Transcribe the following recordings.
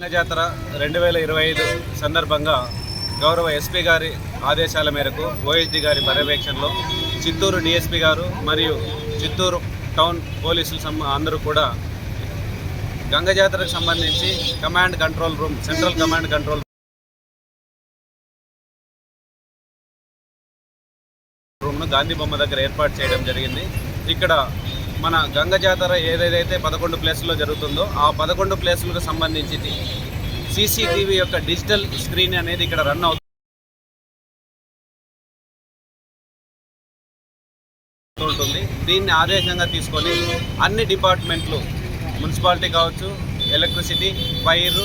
గంగ జాతర రెండు వేల ఇరవై ఐదు సందర్భంగా గౌరవ ఎస్పీ గారి ఆదేశాల మేరకు ఓఎస్డి గారి పర్యవేక్షణలో చిత్తూరు డిఎస్పీ గారు మరియు చిత్తూరు టౌన్ పోలీసులు అందరూ కూడా గంగ జాతరకు సంబంధించి command control room central command control రూమ్ను Gandhi బొమ్మ దగ్గర ఏర్పాటు చేయడం జరిగింది. ఇక్కడ మన గంగ జాతర ఏదైతే పదకొండు ప్లేసుల్లో జరుగుతుందో ఆ పదకొండు ప్లేసులకు సంబంధించి సీసీటీవీ యొక్క డిజిటల్ స్క్రీన్ అనేది ఇక్కడ రన్ అవుతుంది. ఉంటుంది. దీన్ని ఆదేశంగా తీసుకొని అన్ని డిపార్ట్మెంట్లు మున్సిపాలిటీ కావచ్చు electricity fire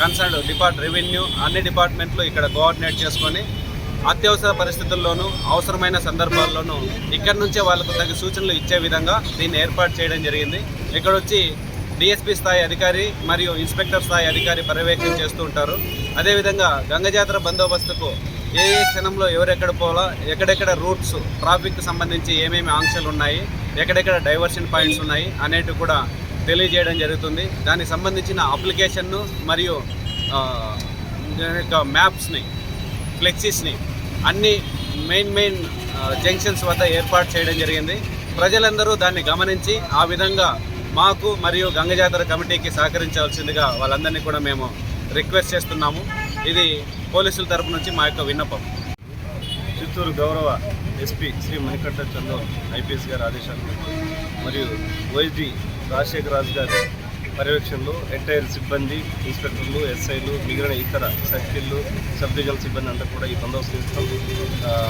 concern depart revenue అన్ని డిపార్ట్మెంట్లు ఇక్కడ కోఆర్డినేట్ చేసుకొని అత్యవసర పరిస్థితుల్లోనూ అవసరమైన సందర్భాల్లోనూ ఇక్కడి నుంచే వాళ్ళకు తగిన సూచనలు ఇచ్చే విధంగా దీన్ని ఏర్పాటు చేయడం జరిగింది. ఇక్కడ వచ్చి డిఎస్పీ స్థాయి అధికారి మరియు ఇన్స్పెక్టర్ స్థాయి అధికారి పర్యవేక్షణ చేస్తూ ఉంటారు. అదేవిధంగా గంగజాతర బందోబస్తుకు ఏ ఏ క్షణంలో ఎవరెక్కడ పోవాలా ఎక్కడెక్కడ రూట్స్ ట్రాఫిక్ సంబంధించి ఏమేమి ఆంక్షలు ఉన్నాయి ఎక్కడెక్కడ డైవర్షన్ పాయింట్స్ ఉన్నాయి అనేటివి కూడా తెలియజేయడం జరుగుతుంది. దానికి సంబంధించిన అప్లికేషన్ను మరియు యొక్క మ్యాప్స్ని ఫ్లెక్సీస్ని అన్ని మెయిన్ మెయిన్ జంక్షన్స్ వద్ద ఏర్పాటు చేయడం జరిగింది. ప్రజలందరూ దాన్ని గమనించి ఆ విధంగా మాకు మరియు గంగజాతర కమిటీకి సహకరించవలసిందిగా వాళ్ళందరినీ కూడా మేము రిక్వెస్ట్ చేస్తున్నాము. ఇది పోలీసుల తరపు నుంచి మా యొక్క విన్నపం. చిత్తూరు గౌరవ ఎస్పీ శ్రీ మణికంఠ చంద్ర ఐపీఎస్ గారి ఆదేశాల మరియు వైద్య రాజశేఖర రాజు గారి పర్యవేక్షణలో ఎంటైర్ సిబ్బంది ఇన్స్పెక్టర్లు ఎస్ఐలు మిగిలిన ఇతర సర్కిళ్ళు సబ్ డివిజనల్ సిబ్బంది అంతా కూడా ఈ బందోబస్తు ఇస్తాం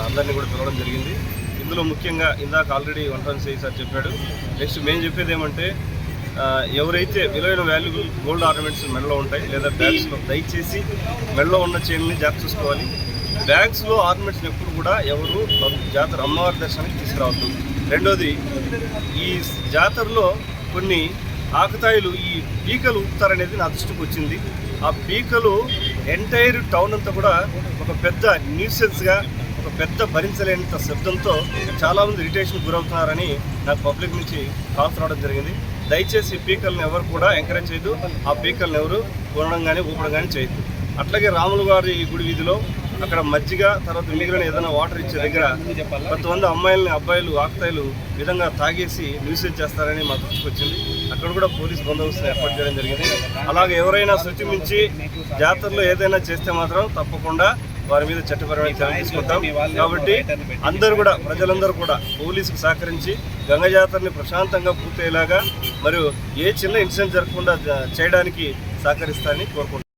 అందరినీ కూడా పిలవడం జరిగింది. ఇందులో ముఖ్యంగా ఇందాక already one one CI sir చెప్పాడు. నెక్స్ట్ మేము చెప్పేది ఏమంటే ఎవరైతే విలువైన వాల్యుబుల్ గోల్డ్ ఆర్నమెంట్స్ మెడలో ఉంటాయి లేదా బ్యాగ్స్లో దయచేసి మెడలో ఉన్న చైన్ని జాగ్రత్త చూసుకోవాలి. బ్యాగ్స్లో ఆర్నమెంట్స్ ఎప్పుడు కూడా ఎవరు జాతర అమ్మవారి దర్శనానికి తీసుకురావద్దు. రెండోది ఈ జాతరలో కొన్ని ఆకుతాయిలు ఈ పీకలు ఊపుతారనేది నా దృష్టికి వచ్చింది. ఆ పీకలు ఎంటైర్ టౌన్ అంతా కూడా ఒక పెద్ద న్యూసెన్స్గా ఒక పెద్ద భరించలేనంత శబ్దంతో చాలామంది ఇరిటేషన్ గురవుతున్నారని నాకు పబ్లిక్ నుంచి కాల్స్ రావడం జరిగింది. దయచేసి పీకల్ని ఎవరు కూడా ఎంకరేజ్ చేయదు ఆ పీకల్ని ఎవరు కొనడం కానీ ఊపడం కానీ చేయదు అట్లాగే రాములు గారి గుడి వీధిలో అక్కడ మజ్జిగ తర్వాత మిగిలిన ఏదైనా వాటర్ ఇచ్చే దగ్గర కొంతమంది అమ్మాయిలని అబ్బాయిలు ఆకుతాయిలు విధంగా తాగేసి న్యూసేజ్ చేస్తారని మా దృష్టికి వచ్చింది. అక్కడ కూడా పోలీస్ బందోబస్తు ఏర్పాటు చేయడం జరిగింది. అలాగే ఎవరైనా శృతి మించి జాతరలో ఏదైనా చేస్తే మాత్రం తప్పకుండా వారి మీద చట్టపరమైన చర్య తీసుకుంటాం. కాబట్టి అందరూ కూడా ప్రజలందరూ కూడా పోలీసుకు సహకరించి గంగ జాతరని ప్రశాంతంగా పూర్తయ్యేలాగా మరియు ఏ చిన్న ఇన్సిడెంట్ జరగకుండా చేయడానికి సహకరిస్తారని కోరుకుంటున్నాం.